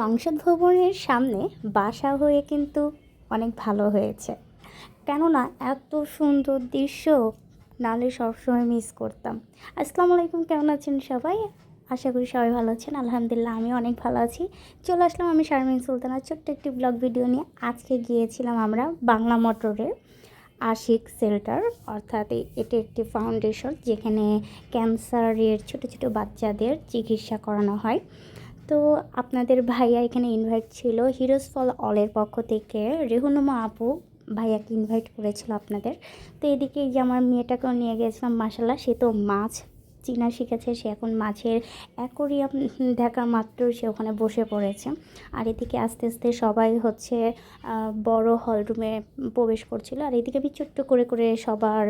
সংসদ ভবনের সামনে বাসা হয়ে কিন্তু অনেক ভালো হয়েছে। কেননা এত সুন্দর দৃশ্য নালে সবসময় মিস করতাম। আসসালামু আলাইকুম, কেমন আছেন সবাই? আশা করি সবাই ভালো আছেন। আলহামদুলিল্লাহ, আমি অনেক ভালো আছি। চলে আসলাম আমি শারমিন সুলতানা। ছোট্ট একটি ব্লগ ভিডিও নিয়ে। আজকে গিয়েছিলাম আমরা বাংলা মোটরের আশিক সেল্টার। অর্থাৎ এটি একটি ফাউন্ডেশন যেখানে ক্যান্সারের ছোট ছোট বাচ্চাদের চিকিৎসা করানো হয়। তো আপনাদের ভাইয়া এখানে ইনভাইট ছিল। হিরোজ ফল অলের পক্ষ থেকে রেহুনুমা আপু ভাইয়াকে ইনভাইট করেছিল আপনাদের। তো এদিকে যে আমার মেয়েটাকেও নিয়ে গেছিলাম মাসাল্লাহ সে তো মাছ। চিনা শিখেছে, সে এখন মাছের অ্যাকোরিয়াম দেখা মাত্র সে ওখানে বসে পড়েছে। আর এদিকে আস্তে আস্তে সবাই হচ্ছে বড় হল রুমে প্রবেশ করছিল। আর এদিকে আমি ছোট্ট করে করে সবার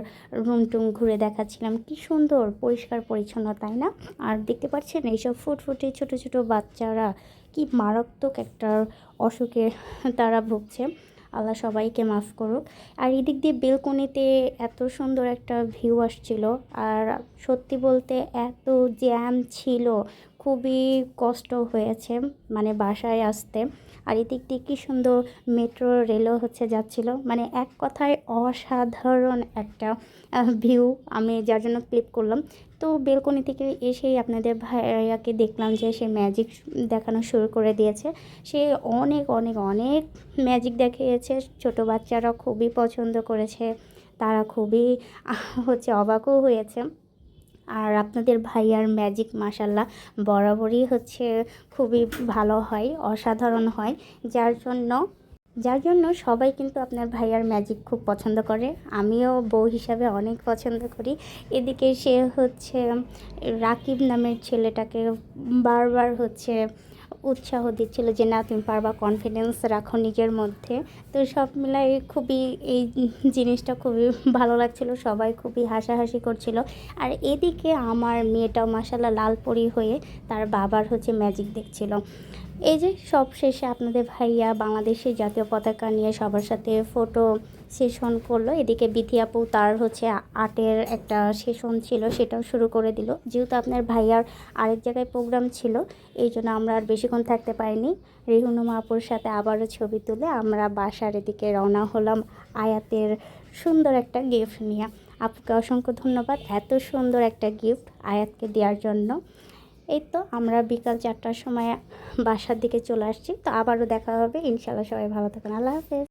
রুম টুম ঘুরে দেখাচ্ছিলাম। কি সুন্দর, পরিষ্কার পরিচ্ছন্ন, তাই না? আর দেখতে পাচ্ছেন এইসব ফুটফুটে ছোট ছোট বাচ্চারা, কি মারাত্মক একটা অসুখে তারা ভুগছে। আল্লাহ সবাইকে মাফ করুক। আর এদিক দিয়ে বেলকনিতে এত সুন্দর একটা ভিউ আসছিল। আর সত্যি বলতে এত জ্যাম ছিল। খুবই কষ্ট হয়েছে মানে বাসায় আসতে। আর এদিক দিয়ে কী সুন্দর মেট্রো রেলও হচ্ছে যাচ্ছিল। মানে এক কথায় অসাধারণ একটা ভিউ আমি যার জন্য ক্লিপ করলাম। তো বেলকনি থেকে এসেই আপনাদের ভাইয়াকে দেখলাম যে সে ম্যাজিক দেখানো শুরু করে দিয়েছে। সে অনেক অনেক অনেক ম্যাজিক দেখিয়েছে। ছোট বাচ্চারা খুবই পছন্দ করেছে। তারা খুবই হচ্ছে অবাকও হয়েছে। আর আপনাদের ভাইয়ার ম্যাজিক মাসাল্লাহ বরাবরই হচ্ছে খুবই ভালো হয়, অসাধারণ হয়। যার জন্য যার জন্য সবাই কিন্তু আপনার ভাইয়ার ম্যাজিক খুব পছন্দ করে। আমিও বউ হিসাবে অনেক পছন্দ করি। এদিকে সে হচ্ছে রাকিব নামের ছেলেটাকে বারবার হচ্ছে উৎসাহ দিচ্ছিল যে, না, তুমি পারবা কনফিডেন্স রাখো নিজের মধ্যে। তো সব মিলাই খুবই এই জিনিসটা খুবই ভালো লাগছিল, সবাই খুবই হাসাহাসি করছিল। আর এদিকে আমার মেয়েটাও মাসাল্লাহ লাল পরি হয়ে তার বাবার হচ্ছে ম্যাজিক দেখছিল। এই যে সব শেষে আপনাদের ভাইয়া বাংলাদেশের জাতীয় পতাকা নিয়ে সবার সাথে ফটো সেশন করল। এদিকে বিথি আপু তার হচ্ছে আর্টের একটা সেশন ছিল, সেটাও শুরু করে দিল। যেহেতু আপনার ভাইয়ার আরেক জায়গায় প্রোগ্রাম ছিল, এই জন্য আমরা আর বেশিক্ষণ থাকতে পারিনি। রেহুনুমা আপুর সাথে আবারও ছবি তুলে আমরা বাসার এদিকে রওনা হলাম আয়াতের সুন্দর একটা গিফট নিয়ে। আপুকে অসংখ্য ধন্যবাদ, এত সুন্দর একটা গিফট আয়াতকে দেওয়ার জন্য। এই তো আমরা বিকাল চারটার সময় বাসার দিকে চলে আসছি। তো আবারও দেখা হবে। ইনশাল্লাহ সবাই ভালো থাকেন। আল্লাহ হাফেজ।